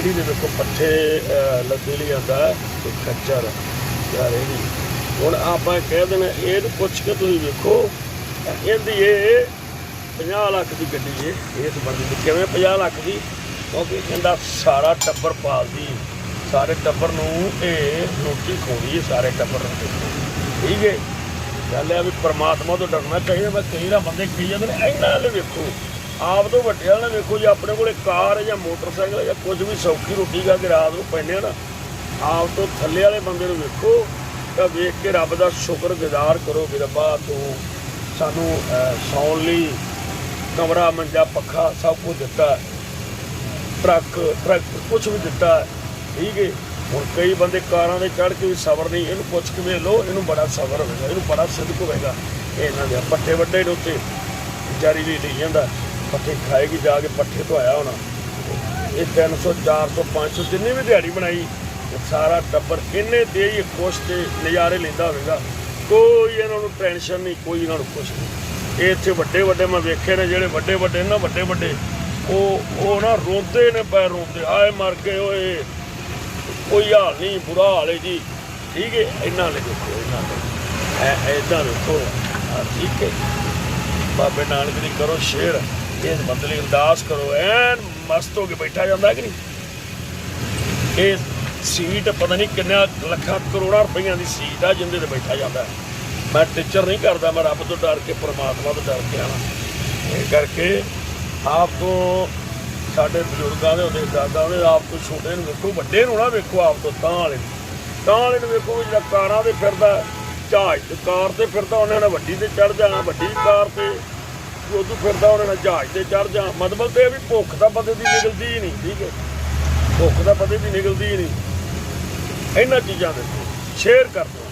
ਰੇੜੀ ਦੇ ਵੇਖੋ ਪੱਠੇ ਅਹ, ਲੱਦੇ ਲਈ ਆਂਦਾ ਤੇ ਖੱਚਰ ਯਾ ਰੇੜੀ ਹੁਣ ਆਪਾਂ ਕਹਿ ਦੇਣਾ ਇਹ ਪੁੱਛ ਕੇ ਤੁਸੀਂ ਵੇਖੋ ਇਹਦੀ ਇਹ 50 ਲੱਖ ਦੀ ਗੱਡੀ ਏ ਇਸ ਬੰਦੇ ਦੀ। ਕਿਵੇਂ 50 ਲੱਖ ਦੀ? ਕਿਉਂਕਿ ਇਹਦਾ ਸਾਰਾ ਟੱਬਰ ਪਾਲਦੀ ਸਾਰੇ ਟੱਬਰ ਨੂੰ ਇਹ ਰੋਟੀ ਖਵਾਉਂਦੀ ਹੈ ਸਾਰੇ ਟੱਬਰ ਨੂੰ। ਠੀਕ ਹੈ ਗੱਲ ਹੈ ਵੀ ਪਰਮਾਤਮਾ ਤੋਂ ਡਰਨਾ ਚਾਹੀਦਾ ਮੈਂ ਕਈ ਨਾ ਬੰਦੇ ਕਹੀ ਜਾਂਦੇ ਨੇ ਇਹਨਾਂ ਵਾਲੇ ਵੇਖੋ। ਆਪ ਤੋਂ ਵੱਡਿਆਂ ਵਾਲੇ ਵੇਖੋ ਜੇ ਆਪਣੇ ਕੋਲੇ ਕਾਰ ਜਾਂ ਮੋਟਰਸਾਈਕਲ ਜਾਂ ਕੁਝ ਵੀ ਸੌਖੀ ਰੋਟੀ ਖਾ ਕੇ ਰਾਤ ਨੂੰ ਪੈਂਦੇ ਆ ਨਾ ਆਪ ਤੋਂ ਥੱਲੇ ਵਾਲੇ ਬੰਦੇ ਨੂੰ ਵੇਖੋ ਤਾਂ ਵੇਖ ਕੇ ਰੱਬ ਦਾ ਸ਼ੁਕਰਗੁਜ਼ਾਰ ਕਰੋ ਵੀ ਰੱਬਾ ਤੂੰ ਸਾਨੂੰ ਅਹ, ਸੌਣ ਲਈ ਕਮਰਾ ਮੰਜਾ ਪੱਖਾ ਸਭ ਕੁਝ ਦਿੱਤਾ ਟਰੱਕ ਟਰੱਕ ਕੁਝ ਵੀ ਦਿੱਤਾ ਠੀਕ ਹੈ। ਹੁਣ ਕਈ ਬੰਦੇ ਕਾਰਾਂ ਦੇ ਚੜ੍ਹ ਕੇ ਵੀ ਸਬਰ ਨਹੀਂ ਇਹਨੂੰ ਪੁੱਛ ਕੇ ਵੇਖ ਇਹਨੂੰ ਬੜਾ ਸਬਰ ਹੋਵੇਗਾ ਇਹਨੂੰ ਬੜਾ ਸਿੱਧਕ ਹੋਵੇਗਾ। ਇਹਨਾਂ ਦੇ ਪੱਠੇ ਵੱਡੇ ਦੇ ਉੱਤੇ ਵਿਚਾਰੀ ਵੀ ਲਈ ਜਾਂਦਾ ਪੱਠੇ ਖਾਏਗੀ, ਜਾ ਕੇ ਪੱਠੇ ਧੋਇਆ ਹੋਣਾ। ਇਹ 300 400 500 ਜਿੰਨੀ ਵੀ ਦਿਹਾੜੀ ਬਣਾਈ ਸਾਰਾ ਟੱਬਰ ਇੰਨੇ ਤੇ ਹੀ ਖੁਸ਼ ਤੇ ਨਜ਼ਾਰੇ ਲੈਂਦਾ ਹੋਵੇਗਾ। ਕੋਈ ਇਹਨਾਂ ਨੂੰ ਟੈਨਸ਼ਨ ਨਹੀਂ, ਕੋਈ ਇਹਨਾਂ ਨੂੰ ਕੁਛ ਨਹੀਂ। ਇਹ ਇੱਥੇ ਵੱਡੇ ਵੱਡੇ ਮੈਂ ਵੇਖੇ ਨੇ, ਜਿਹੜੇ ਵੱਡੇ ਵੱਡੇ ਨਾ ਵੱਡੇ ਵੱਡੇ ਉਹ ਉਹ ਨਾ ਰੋਂਦੇ ਨੇ ਪੈ ਰੋਂਦੇ ਆਏ ਮਰ ਗਏ ਓਏ। ਕੋਈ ਹਾਲ ਨਹੀਂ, ਬੁਰਾ ਹਾਲ ਹੈ ਜੀ। ਠੀਕ ਹੈ ਇਹਨਾਂ ਨੇ ਦੇਖੋ ਇਹਨਾਂ ਨੇ ਐ, ਐਦਾਂ ਵੇਖੋ। ਠੀਕ ਹੈ। ਬਾਬੇ ਨਾਨਕ ਦੀ ਕਰੋ ਸ਼ੇਰ ਇਸ ਬੰਦੇ ਲਈ ਅਰਦਾਸ ਕਰੋ, ਐਨ ਮਸਤ ਹੋ ਕੇ ਬੈਠਾ ਜਾਂਦਾ ਕਿ ਨਹੀਂ? ਇਹ ਸੀਟ ਪਤਾ ਨਹੀਂ ਕਿੰਨਾ ਲੱਖਾਂ ਕਰੋੜਾਂ ਰੁਪਈਆਂ ਦੀ ਸੀਟ ਆ ਜਿੰਦੇ ਤੇ ਬੈਠਾ ਜਾਂਦਾ ਮੈਂ ਟੀਚਰ ਨਹੀਂ ਕਰਦਾ, ਮੈਂ ਰੱਬ ਤੋਂ ਡਰ ਕੇ, ਪਰਮਾਤਮਾ ਤੋਂ ਡਰ ਕੇ ਆਣਾ ਇਹ ਕਰਕੇ ਆਪ ਤੋਂ ਸਾਡੇ ਬਜ਼ੁਰਗਾਂ ਦੇ ਉਹਦੇ ਦਾਦਾ ਉਹਦੇ ਆਪ ਤੋਂ ਛੋਟੇ ਨੂੰ ਵੇਖੋ, ਵੱਡੇ ਨੂੰ ਨਾ ਵੇਖੋ ਆਪ ਤੋਂ, ਤਾਂ ਵਾਲੇ ਨੂੰ। ਤਾਂ ਵਾਲੇ ਨੂੰ ਵੇਖੋ ਵੀ ਜਿਹੜਾ ਕਾਰਾਂ ਤੇ ਫਿਰਦਾ ਜਹਾਜ਼ ਕਾਰ ਤੇ ਫਿਰਦਾ, ਉਹਨਾਂ ਨੇ ਵੱਡੀ ਤੇ ਚੜ ਜਾਣਾ, ਵੱਡੀ ਕਾਰ ਤੇ ਉਦੋਂ ਫਿਰਦਾ ਉਹਨਾਂ ਨਾ ਜਹਾਜ਼ ਤੇ ਚੜ ਜਾ ਮਤਲਬ ਤੇ ਇਹ ਵੀ ਭੁੱਖ ਤਾਂ ਬੰਦੇ ਦੀ ਨਿਕਲਦੀ ਹੀ ਨਹੀਂ, ਠੀਕ ਹੈ। ਭੁੱਖ ਤਾਂ ਬੰਦੇ ਦੀ ਨਿਕਲਦੀ ਹੀ ਨਹੀਂ। ਇਹਨਾਂ ਚੀਜ਼ਾਂ ਦੇ ਸ਼ੇਅਰ ਕਰ ਦਿਓ।